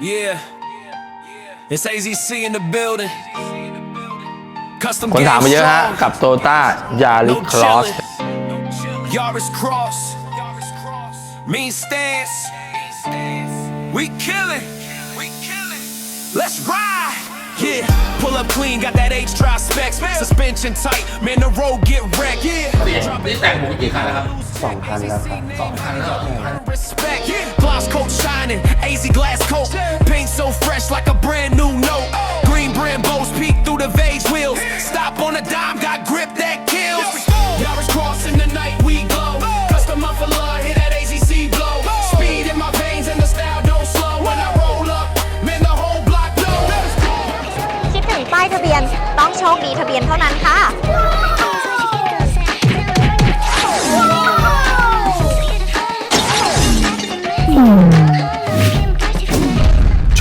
Yeah. It's AZC in the building. Custom คนถามมาเยอะฮะ game กับโตต้ายาริ No คลอส chillin'. Yaris Cross. Mean stance. We killin'. We killin'. Let's ride. Yeah. Pull up clean, got that H drive specs. Suspension tight. Man, the road get wrecked. Yeah. นี่แต่งผมกี่คันแล้วครับ สองพันแล้วครับ สองคันแล้ว Respect. Gloss coat shining, AZ glass coat. Paint so fresh like a brand new note. Green brand bows peek through the vase wheels. Stop on a dime, got grip that kills. Yaris cross in the night, we glow. Custom up for love, hear that AZC blow. Speed in my veins and the style don't slow. When I roll up, man, the whole block know. คิดถึงป้ายทะเบียน ต้องโชคดีทะเบียนเท่านั้นค่ะ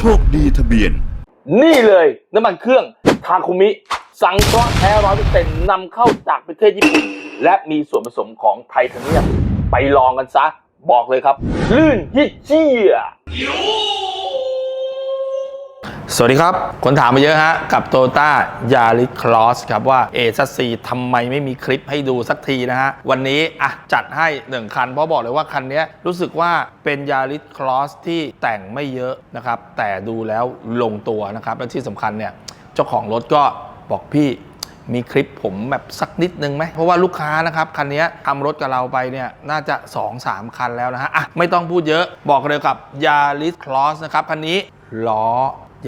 ชคดีทะเบียน นี่เลยน้ำมันเครื่องทาคุมิ สังเคราะห์แท้ร้อยเปอร์เซ็นต์นำเข้าจากประเทศญี่ปุ่น และมีส่วนผสมของไทเทเนียม ไปลองกันซะ บอกเลยครับ ลื่นยิ่เจีย สวัสดีครับ คนถามมาเยอะฮะ กับโตต้ายาริคลอสครับว่าเอซัซีทำไมไม่มีคลิปให้ดูสักทีนะฮะ วันนี้อะจัดให้1คัน เพราะบอกเลยว่าคันนี้รู้สึกว่าเป็นยาริคลอสที่แต่งไม่เยอะนะครับ แต่ดูแล้วลงตัวนะครับ และที่สำคัญเนี่ย เจ้าของรถก็บอกพี่มีคลิปผมแบบสักนิดนึงไหม เพราะว่าลูกค้านะครับ คันนี้ทำรถกับเราไปเนี่ย น่าจะ 2-3 คันแล้วนะฮะอะไม่ต้องพูดเยอะบอกเลยกับ Yaris Cross นะครับ คันนี้ล้อ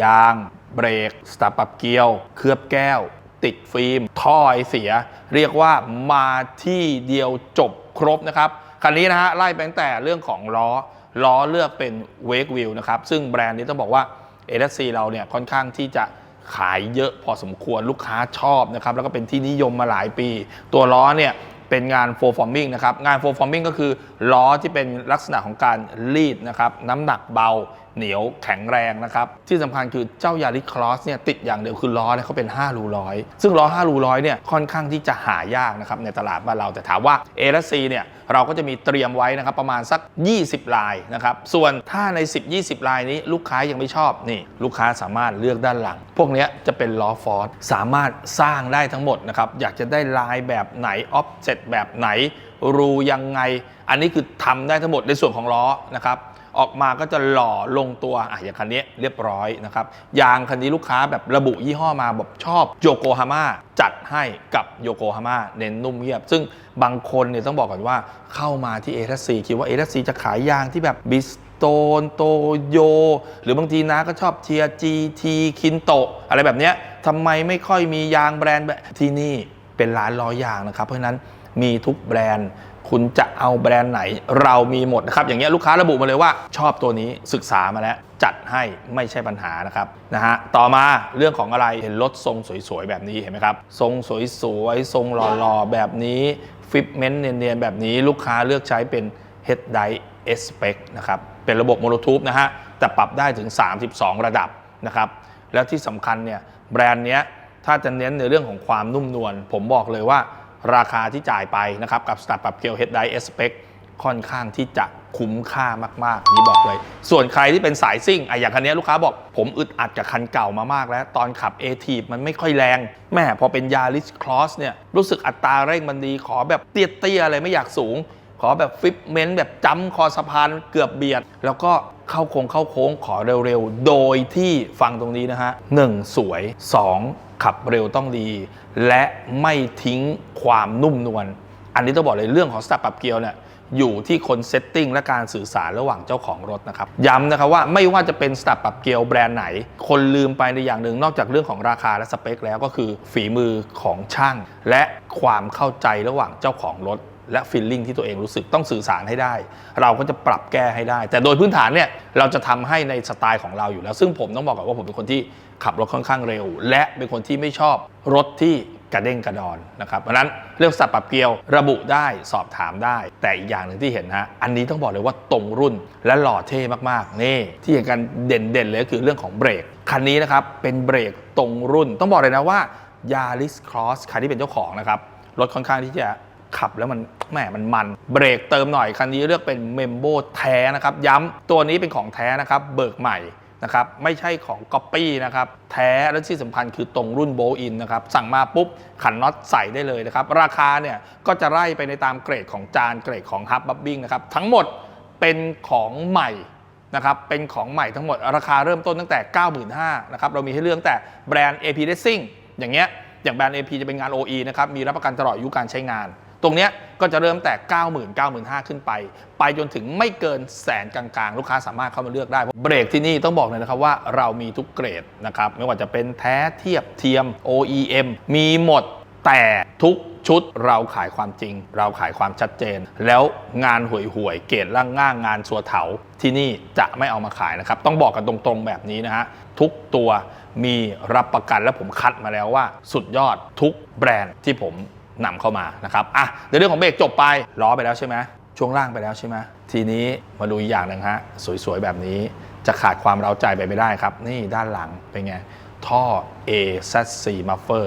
ยาง เบรก สตาร์ปรับเกียว เคลือบแก้ว ติดฟิล์ม ท่อไอเสีย เรียกว่ามาที่เดียวจบครบนะครับ คันนี้นะฮะไล่ไปตั้งแต่เรื่องของล้อ ล้อเลือกเป็นเวกวิวนะครับ ซึ่งแบรนด์นี้ต้องบอกว่าเอ c เราเนี่ยค่อนข้างที่จะขายเยอะพอสมควรลูกค้าชอบนะครับ แล้วก็เป็นที่นิยมมาหลายปี ตัวล้อเนี่ยเป็นงานโฟร์ฟอร์มิงนะครับ งานโฟร์ฟอร์มิงก็คือล้อที่เป็นลักษณะของการรีดนะครับ น้ำหนักเบา เหนียวแข็งแรงนะครับ ที่สำคัญคือเจ้ายาริคลอสเนี่ยติดอย่างเดียวคือล้อเนี่ยเขาเป็น 5 รูร้อย ซึ่งล้อ 5 รูร้อยเนี่ยค่อนข้างที่จะหายากนะครับในตลาดบ้านเราแต่ถามว่า A และ C เนี่ยเราก็จะมีเตรียมไว้นะครับประมาณสัก 20 ลายนะครับส่วนถ้าใน 10-20 ลายนี้ลูกค้ายังไม่ชอบนี่ลูกค้าสามารถเลือกด้านหลัง พวกนี้จะเป็นล้อฟอร์สสามารถสร้างได้ทั้งหมดนะครับอยากจะได้ลายแบบไหนออฟเซตแบบไหนรูยังไง อันนี้คือทำได้ทั้งหมดในส่วนของล้อนะครับ ออกมาก็จะหล่อลงตัวอะอย่างคันนี้เรียบร้อยนะครับยางคันนี้ลูกค้าแบบระบุยี่ห้อมาแบบชอบโยโกฮาม่าจัดให้กับโยโกฮาม่าเน้นนุ่มเงียบ ซึ่งบางคนเนี่ยต้องบอกก่อนว่าเข้ามาที่เอทัซีคิดว่าเอทัซีจะขายยางที่แบบบิสโตนโตโย หรือบางทีนะก็ชอบเชียร์จีทีคินโตอะไรแบบเนี้ยทำไมไม่ค่อยมียางแบรนด์แบบที่นี่เป็นร้านล้อยางนะครับ เพราะฉะนั้นมีทุกแบรนด์ คุณจะเอาแบรนด์ไหนเรามีหมดนะครับอย่างเงี้ยลูกค้าระบุมาเลยว่า ชอบตัวนี้ศึกษามาแล้ว จัดให้ไม่ใช่ปัญหานะครับนะฮะต่อมาเรื่องของอะไรเห็นรถทรงสวยๆแบบนี้เห็นไหมครับทรงสวยๆทรงหล่อๆแบบนี้ฟิปเมนต์เนียนๆแบบนี้ลูกค้าเลือกใช้เป็น Head d i S Spec นะครับเป็นระบบโมโนทูปนะฮะแต่ปรับได้ถึง 32 ระดับนะครับแล้วที่สำคัญเนี่ยแบรนด์เนี้ยถ้าจะเน้นในเรื่องของความนุ่มนวลผมบอกเลยว่า ราคาที่จ่ายไปนะครับกับสตาร์ปรับเกล Head d i S Spec ค่อนข้างที่จะคุ้มค่ามาก ๆ นี่บอกเลย ส่วนใครที่เป็นสายซิ่งไอะอย่างคันนี้ลูกค้าบอก ผมอึดอัดกับคันเก่ามามากแล้ว ตอนขับ a t ีมันไม่ค่อยแรง แม่พอเป็นยาริสคลอสเนี่ย รู้สึกอัตราเร่งมันดี ขอแบบเตี้ย ๆ อะไรไม่อยากสูง ขอแบบฟิปเมนต์แบบจ้ำคอสะพานเกือบเบียด แล้วก็เข้าโค้งเข้าโค้งขอเร็ว ๆ โดยที่ฟังตรงนี้นะฮะ 1. สวย 2. ขับเร็วต้องดี และไม่ทิ้งความนุ่มนวลอันนี้ต้องบอกเลยเรื่องของสตาร์ปรับเกียร์เนี่ยอยู่ที่คนเซตติ้งและการสื่อสารระหว่างเจ้าของรถนะครับย้ำนะครับว่าไม่ว่าจะเป็นสตาร์ปรับเกียร์แบรนด์ไหน คนลืมไปในอย่างหนึ่งนอกจากเรื่องของราคาและสเปคแล้วก็คือฝีมือของช่าง และความเข้าใจระหว่างเจ้าของรถและฟีลลิ่งที่ตัวเองรู้สึกต้องสื่อสารให้ได้ เราก็จะปรับแก้ให้ได้ แต่โดยพื้นฐานเนี่ยเราจะทำให้ในสไตล์ของเราอยู่แล้ว ซึ่งผมต้องบอกก่อนว่าผมเป็นคนที่ ขับรถค่อนข้างเร็ว และเป็นคนที่ไม่ชอบรถที่กระเด้งกระดอนนะครับเพราะนั้นเรื่องสับปรับเกลียวระบุได้สอบถามได้ แต่อีกอย่างหนึ่งที่เห็นนะอันนี้ต้องบอกเลยว่าตรงรุ่นและหล่อเท่มากๆนี่ที่เห็นกันเด่นๆเลยก็คือเรื่องของเบรกคันนี้นะครับเป็นเบรกตรงรุ่น ต้องบอกเลยนะว่า Yaris Cross คันที่เป็นเจ้าของนะครับรถค่อนข้างที่จะขับแล้วมันแหมมันมัน เบรกเติมหน่อยคันนี้เลือกเป็นเมมโบแท้นะครับ ย้ำตัวนี้เป็นของแท้นะครับ เบิกใหม่ นะครับไม่ใช่ของก๊อปปี้นะครับแท้และที่สำคัญคือตรงรุ่นโบอินนะครับสั่งมาปุ๊บขันน็อตใส่ได้เลยนะครับราคาเนี่ยก็จะไล่ไปในตามเกรดของจานเกรดของฮับบับบิ้งนะครับทั้งหมดเป็นของใหม่นะครับเป็นของใหม่ทั้งหมดราคาเริ่มต้นตั้งแต่ 95,000นะครับเรามีให้เลือกตั้งแต่แบรนด์ AP Racing อย่างเงี้ยอย่างแบรนด์ AP จะเป็นงาน OE นะครับมีรับประกันตลอดอายุการใช้งาน ตรงเนี้ย ก็จะเริ่มแต่ 90,000 95,000ขึ้นไป ไปจนถึงไม่เกินแสนกลางๆ ลูกค้าสามารถเข้ามาเลือกได้เบรกที่นี่ต้องบอกเลยนะครับว่าเรามีทุกเกรดนะครับไม่ว่าจะเป็นแท้เทียบเทียม OEM มีหมดแต่ทุกชุดเราขายความจริง เราขายความชัดเจน แล้วงานห่วยห่วยเกรดล่างง่างงานสัวเถาที่นี่จะไม่เอามาขายนะครับ ต้องบอกกันตรงๆแบบนี้นะฮะทุกตัวมีรับประกันและผมคัดมาแล้วว่า สุดยอดทุกแบรนด์ที่ผม นำเข้ามานะครับอะในเรื่องของเบรกจบไปล้อไปแล้วใช่ไหมช่วงล่างไปแล้วใช่ไหมทีนี้มาดูอีกอย่างหนึ่งฮะสวยๆแบบนี้จะขาดความเร้าใจไปไม่ได้ครับ นี่ด้านหลังเป็นไง ท่อ AZC Muffler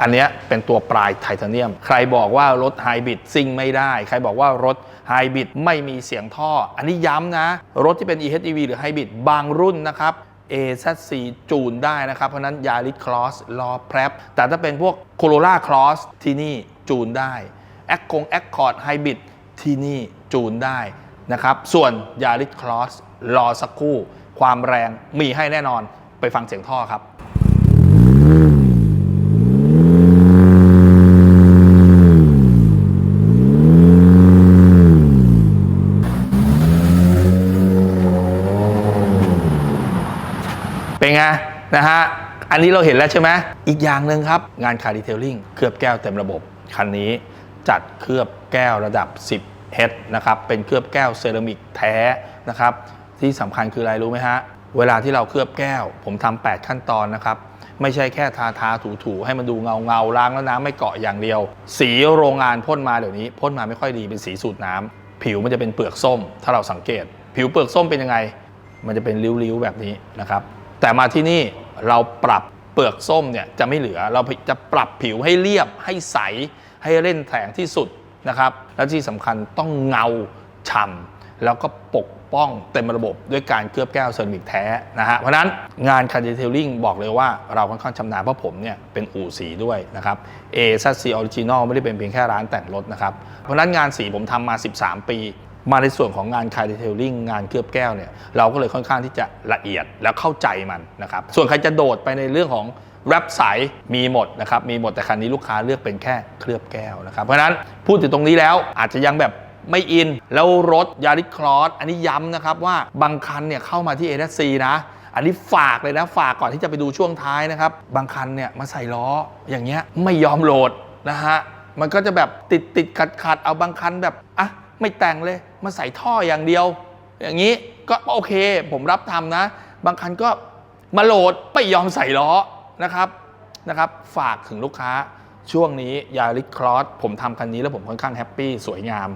อันนี้เป็นตัวปลายไทเทเนียม ใครบอกว่ารถไฮบริดซิ่งไม่ได้ ใครบอกว่ารถไฮบริดไม่มีเสียงท่อ อันนี้ย้ำนะ รถที่เป็น EHEV หรือไฮบริดบางรุ่นนะครับ AZC จูนได้นะครับ เพราะนั้นยาริ c คลอสรอแพรบแต่ถ้าเป็นพวกโคโรล่าคลอสที่นี่จูนได้แอคคงแอคคอร์ดไฮบริดที่นี่จูนได้นะครับ ส่วนยาริ c คลอสรอสักครู่ ความแรงมีให้แน่นอนไปฟังเสียงท่อครับ เป็ นะฮะ อันนี้เราเห็นแล้วใช่ไหมอีกอย่างหนึ่งครับ งานคาร์ดีเทลลิ่งเคลือบแก้วเต็มระบบ คันนี้จัดเคลือบแก้วระดับ 10เฮดนะครับ เป็นเคลือบแก้วเซรามิกแท้นะครับ ที่สำคัญคืออะไรรู้ไหมฮะ เวลาที่เราเคลือบแก้ว ผมทำ8ขั้นตอนนะครับไม่ใช่แค่ทาทาถูถูๆให้มันดูเงาเงาล้างแล้วน้ำไม่เกาะอย่างเดียว สีโรงงานพ่นมาเดี๋ยวนี้พ่นมาไม่ค่อยดีเป็นสีสูตรน้ำผิวมันจะเป็นเปลือกส้ม ถ้าเราสังเกต ผิวเปลือกส้มเป็นยังไง มันจะเป็นริ้วๆแบบนี้นะครับ แต่มาที่นี่เราปรับเปลือกส้มเนี่ยจะไม่เหลือเราจะปรับผิวให้เรียบให้ใสให้เล่นแถงที่สุดนะครับ และที่สำคัญต้องเงาฉ่ำแล้วก็ปกป้องเต็มระบบด้วยการเคลือบแก้วเซรามิกแท้นะฮะเพราะนั้นงานคาร์ดิเทลลิ่งบอกเลยว่าเราค่อนข้างชำนาญเพราะผมเนี่ยเป็นอู่สีด้วยนะครับ A ซัซีออริจินอลไม่ได้เป็นเพียงแค่ร้านแต่งรถนะครับ เพราะฉะนั้นงานสีผมทำมา 13 ปี มาในส่วนของงานคาร์ดิเทลลิ่งงานเคลือบแก้วเนี่ยเราก็เลยค่อนข้างที่จะละเอียดแล้วเข้าใจมันนะครับส่วนใครจะโดดไปในเรื่องของแรปใสมีหมดนะครับมีหมดแต่คันนี้ลูกค้าเลือกเป็นแค่เคลือบแก้วนะครับเพราะฉะนั้นพูดถึงตรงนี้แล้วอาจจะยังแบบไม่อิน แล้วรถยาริคลอสอันนี้ย้ำนะครับว่าบางคันเนี่ยเข้ามาที่เอ s ซีนะ อันนี้ฝากเลยนะ ฝากก่อนที่จะไปดูช่วงท้ายนะครับ บางคันเนี่ยมาใส่ล้ออย่างเงี้ยไม่ยอมโหลดนะฮะมันก็จะแบบติดติดขัดขัดเอาบางคันแบบอะไม่แต่งเลยมาใส่ท่ออย่างเดียว อย่างนี้ก็โอเค ผมรับทำนะ บางคันก็มาโหลดไม่ยอมใส่ล้อนะครับนะครับ ฝากถึงลูกค้าช่วงนี้ยาริคลอสผมทำคันนี้แล้วผมค่อนข้างแฮปปี้สวยงาม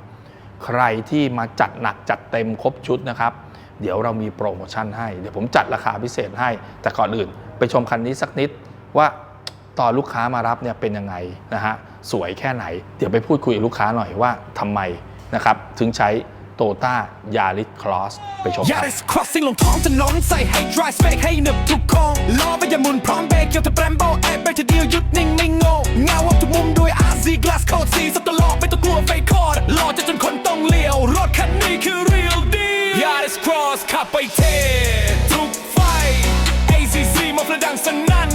ใครที่มาจัดหนักจัดเต็มครบชุดนะครับเดี๋ยวเรามีโปรโมชั่นให้ เดี๋ยวผมจัดราคาพิเศษให้ แต่ก่อนอื่น ไปชมคันนี้สักนิดว่าตอนลูกค้ามารับเนี่ยเป็นยังไงนะฮะ สวยแค่ไหน เดี๋ยวไปพูดคุยกับลูกค้าหน่อยว่าทำไม นะครับ ถึงใช้โตต้ายาริสคลอสไปชมครับ Yaris crossing ลงท้องถนนใส่ให้ dry spec ให้หนึบทุกโค้งล้อไม่ยามุนพร้อมเบรกเกี่ยวกับแบรมโบแอบเบรกทีเดียวหยุดนิ่งไม่งงเงาวับทุกมุมด้วย RC glass code C สับตลอดไม่ต้องกลัวไฟคอร์ดหล่อจะจนคนต้องเลี้ยว รถคันนี้คือ real deal Yaris cross ขับไปเททุกไฟ ACC มาประดังสนั่น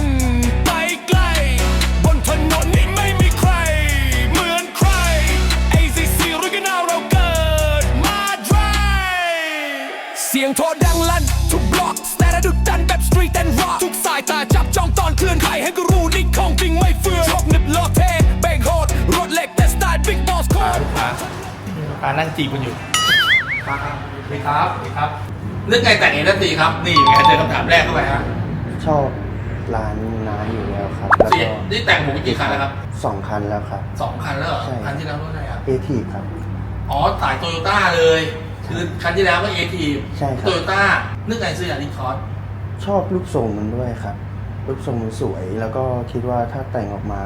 สียงโทรดังลั่นทุกบล็อกแต่ละดุดันแบบสตรีทแอนด์ร็อกทุกสายตาจับจ้องตอนเคลื่อนใครให้ก็รู้นี่ของจริงไม่เฟื่องชกหนึบโลเทเบรกโหดรถเล็กแต่สไตล์บิ๊กบอสโคตรลูกค้าลูกค้านั่งจีบกันอยู่ครับสวัสดีครับสวัสดีครับนึกไงแต่งเอเนตีครับ นี่ไงเจอคำถามแรกเข้าไปฮะชอบร้านน้าอยู่แล้วครับแล้วสี่ก็นี่แต่งผมไปกี่คันแล้วครับสองคันแล้วครับสองคันแล้วเหรอใช่คันที่แล้วรุ่นไหนครับเอทีครับ อ๋อสายโตโยต้าเลย คือคันที่แล้วก็เอทีใช่ครับ โตโยต้านึกไงซื้ออย่างนี้คอร์สชอบรูปทรงมันด้วยครับ รูปทรงมันสวยแล้วก็คิดว่าถ้าแต่งออกมา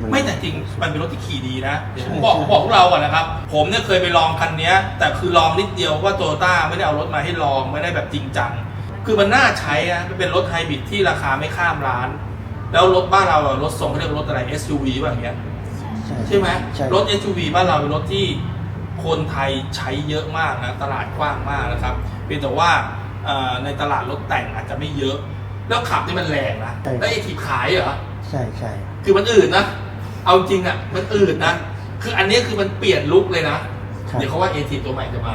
มันไม่แต่จริงมันเป็นรถที่ขี่ดีนะเดี๋ยวผมใช่บอกใช่ บอกพวกเราก่อนนะครับ ผมเนี่ยเคยไปลองคันเนี้ย แต่คือลองนิดเดียวว่าโตโยต้าไม่ได้เอารถมาให้ลองไม่ได้แบบจริงจัง คือมันน่าใช้อะมันเป็นรถไฮบริดที่ราคาไม่ข้ามล้าน แล้วรถบ้านเราอะรถทรงเขาเรียกรถอะไร SUV แบบอย่างเงี้ย ใช่ไหมใช่รถ SUV บ้านเราเป็นรถที่ คนไทยใช้เยอะมากนะตลาดกว้างมากนะครับเพียงแต่ว่าเอ่อในตลาดรถแต่งอาจจะไม่เยอะ แล้วขับนี่มันแรงนะใช่ แล้วไอ้ที่ขายเหรอใช่ใช่คือมันอื่นนะเอาจริงอะมันอื่นนะคืออันนี้คือมันเปลี่ยนลุคเลยนะ ครับเดี๋ยวเขาว่า a อทีตัวใหม่จะมา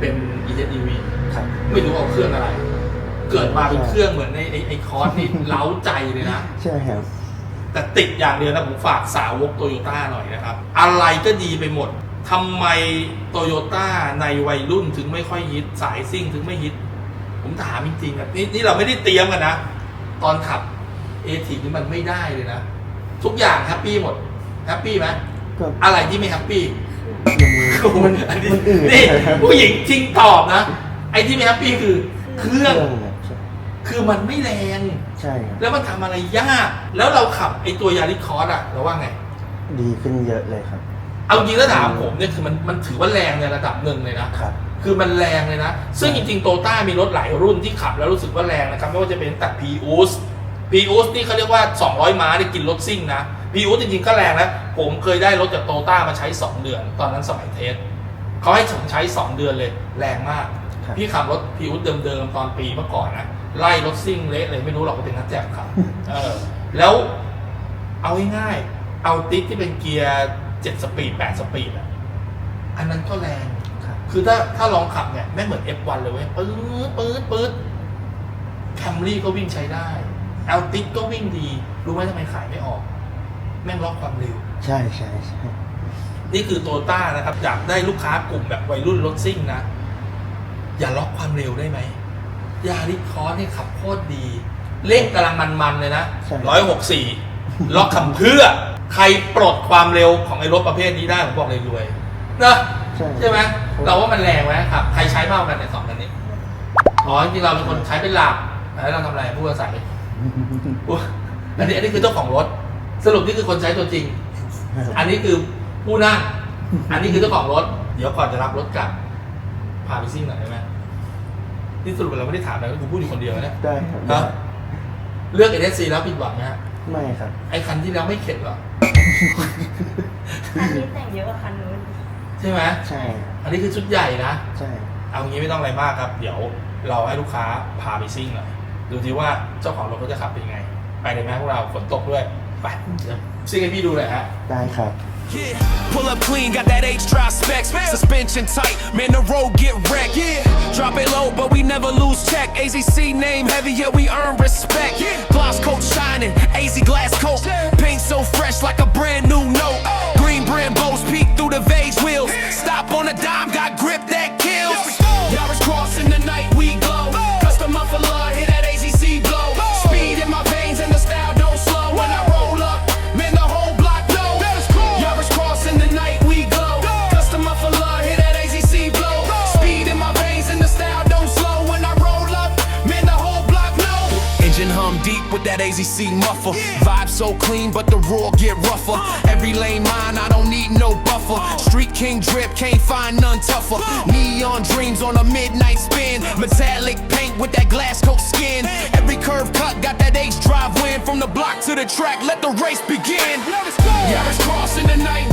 เป็น e อ v ครับ ไม่รู้เอาเครื่องอะไร เกิดมาเป็นเครื่องเหมือนในไอ้ไอ้คอร์สนี่ เล้าใจเลยนะ ใช่ครับ แต่ติดอย่างเดียวนะผมฝากสาวกโตโยต้าหน่อยนะครับ อะไรก็ดีไปหมด ทำไมโตโยต้าในวัยรุ่นถึงไม่ค่อยฮิตสายซิ่งถึงไม่ฮิต ผมถามจริงๆอะนี่นี่เราไม่ได้เตรียมกันนะ ตอนขับเอทีนี่มันไม่ได้เลยนะ ทุกอย่างแฮปปี้หมดแฮปปี้ไหมก็อะไรที่ไม่แฮปปี้มันอันนี้มันอื่น นี่ครับผู้หญิงจริงตอบนะ ไอ้ที่ไม่แฮปปี้คือ เครื่องเนี่ยใช่คือมันไม่แรง ใช่ครับ แล้วมันทำอะไรยาก แล้วเราขับไอ้ตัวยาริคอร์สอะเราว่าไง ดีขึ้นเยอะเลยครับ เอาจริงแล้วถามผมเนี่ยคือมันมันถือว่าแรงในระดับหนึ่งเลยนะครับ คือมันแรงเลยนะ ซึ่งจริงๆโตต้ามีรถหลายรุ่นที่ขับแล้วรู้สึกว่าแรงนะครับ ไม่ว่าจะเป็นตั้งแต่ p ีอูส p ีอูสนี่เขาเรียกว่า 200 ม้าเนี่ยกินรถซิ่งนะ p ีอูสจริงๆก็แรงนะ ผมเคยได้รถจากโตต้ามาใช้ 2 เดือน ตอนนั้นสมัยเทสเขาให้ผมใช้ 2 เดือนเลย แรงมากครับพี่ขับรถ p ีอูสเดิมๆตอนปีเมื่อก่อนนะไล่รถซิ่งเละเลยไม่รู้หรอกว่าเป็นนักแจกขับ เออ แล้วเอาง่ายๆเอาติ๊กที่เป็นเกียร์ 7สปีด8สปีดอะอันนั้นก็แรง ครับ คือถ้าถ้าลองขับเนี่ยแม่งเหมือน F1 เลยเว้ยปื๊ดปื๊ดปื๊ดแคมรี่ก็วิ่งใช้ได้แอลติกก็วิ่งดี รู้ไหมทำไมขายไม่ออก แม่งล็อกความเร็ว ใช่ใช่ใช่นี่คือโตต้านะครับ อยากได้ลูกค้ากลุ่มแบบวัยรุ่นรถซิ่งนะ อย่าล็อกความเร็วได้ไหมยาริคอร์เนี่ยขับโคตรดี เร่งกำลังมันๆเลยนะร้อยหกสี่ล็อกขับเพื่อ ใครปลดความเร็วของไอ้รถประเภทนี้ได้ผมบอกเลยรวยนะใช่ ใช่ไหมเราว่ามันแรงไหมครับ ใครใช้มากกว่ากันในยสองคันนี้อ๋อจริงๆเราเป็นคนใช้เป็นหลักแล้วเราทำอะไรผู้อาศัยผู้อันนี้อันนี้คือเจ้าของรถ สรุปนี่คือคนใช้ตัวจริง อันนี้คือผู้นั่ง อันนี้คือเจ้าของรถ เดี๋ยวก่อนจะรับรถกลับ พาไปซิ่งหน่อยได้ไหมนี่สรุปเราไม่ได้ถามอะไรก็คือพูดอยู่คนเดียวนะได้ครับครัได้บเลือกเอเอซีแล้วผิดหวังไหมฮะ ไม่ครับ ไอ้คันที่แล้วไม่เข็ดเหรอ คันนี้แต่งเยอะกว่าคันนู้นใช่ไหมใช่ครับอันนี้คือชุดใหญ่นะ ใช่ เอางี้ไม่ต้องอะไรมากครับ เดี๋ยวเราให้ลูกค้าพาไปซิ่งหน่อยดูทีว่าเจ้าของรถเขาจะขับเป็นยังไง ไปเลยไหมพวกเราฝนตกด้วย ไปเดี๋ยวซิ่งให้พี่ดูหน่อยฮะ ได้ครับ Yeah, pull up clean, got that H drive specs. Suspension tight, man, the road get wrecked. Yeah, drop it low, but we never lose check. AZC name heavy, yeah, we earn respect. Gloss coat shining, AZ glass coat. Paint so fresh like a brand new note. Oh. Green brand bows peek through the vase wheels. Stop on a dime, got grip with that muffler. Vibe so clean, but the roar get rougher. Every lane mine, I don't need no buffer. Street king drip, can't find none tougher. Neon dreams on a midnight spin. Metallic paint with that glass coat skin. Every curve cut got that H drive win. From the block to the track, let the race begin. Yeah, it's crossing the night,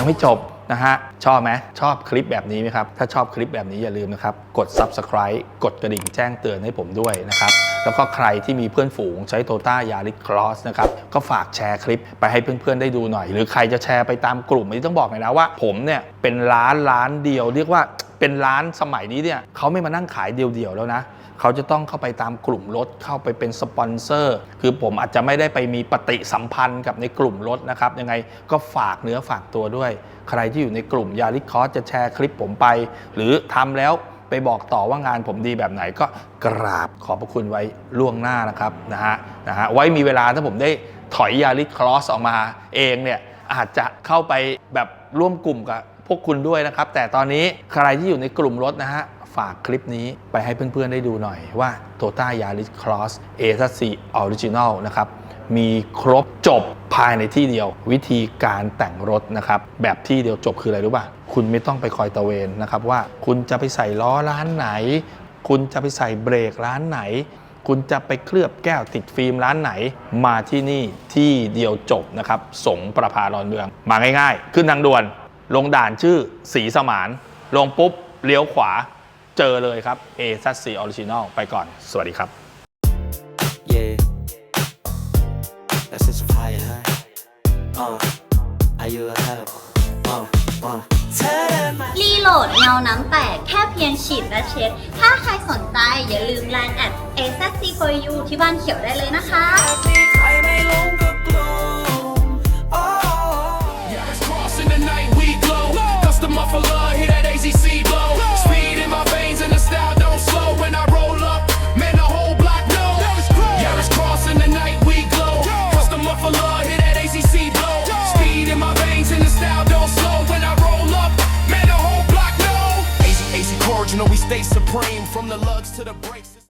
ยังไม่จบนะฮะ ชอบไหมชอบคลิปแบบนี้ไหมครับ ถ้าชอบคลิปแบบนี้อย่าลืมนะครับ กด subscribe กดกระดิ่งแจ้งเตือนให้ผมด้วยนะครับ แล้วก็ใครที่มีเพื่อนฝูงใช้โตต้ายาริ c ค o อสนะครับ ก็ฝากแชร์คลิปไปให้เพื่อนๆได้ดูหน่อย หรือใครจะแชร์ไปตามกลุ่มนนี้ต้องบอกเลยนะว่า ผมเนี่ยเป็นร้านร้านเดียว เรียกว่าเป็นร้านสมัยนี้เนี่ยเขาไม่มานั่งขายเดียวๆแล้วนะ เขาจะต้องเข้าไปตามกลุ่มรถเข้าไปเป็นสปอนเซอร์ คือผมอาจจะไม่ได้ไปมีปฏิสัมพันธ์กับในกลุ่มรถนะครับยังไงก็ฝากเนื้อฝากตัวด้วย ใครที่อยู่ในกลุ่มยาริคอสจะแชร์คลิปผมไป หรือทำแล้วไปบอกต่อว่างานผมดีแบบไหนก็กราบขอบพระคุณไว้ล่วงหน้านะครับนะฮะนะฮะไว้มีเวลาถ้าผมได้ถอยยาริคอสออกมาเองเนี่ยอาจจะเข้าไปแบบร่วมกลุ่มกับพวกคุณด้วยนะครับ แต่ตอนนี้ใครที่อยู่ในกลุ่มรถนะฮะ ฝากคลิปนี้ไปให้เพื่อนๆได้ดูหน่อยว่า Toyota Yaris Cross A 4 Original นะครับ มีครบจบภายในที่เดียว วิธีการแต่งรถนะครับ แบบที่เดียวจบคืออะไรรู้ป่ะ คุณไม่ต้องไปคอยตะเวนนะครับว่าคุณจะไปใส่ล้อร้านไหน คุณจะไปใส่เบรกร้านไหน คุณจะไปเคลือบแก้วติดฟิล์มร้านไหน มาที่นี่ที่เดียวจบนะครับ สงประพาดอนเมือง มาง่ายๆ ขึ้นทางด่วน ลงด่านชื่อสีสมาน ลงปุ๊บเลี้ยวขวา เจอเลยครับ A ซัสซีออริจินอลไปก่อน สวัสดีครับ Yeah. That's just fire, huh? Uh, are you a help? Uh, uh. รีโหลดเงาน้ำแตกแค่เพียงฉีดและเช็ด ถ้าใครสนใจอย่าลืมไลน์แอด a z c for you ที่บ้านเขียวได้เลยนะคะ supreme from the lugs to the brakes.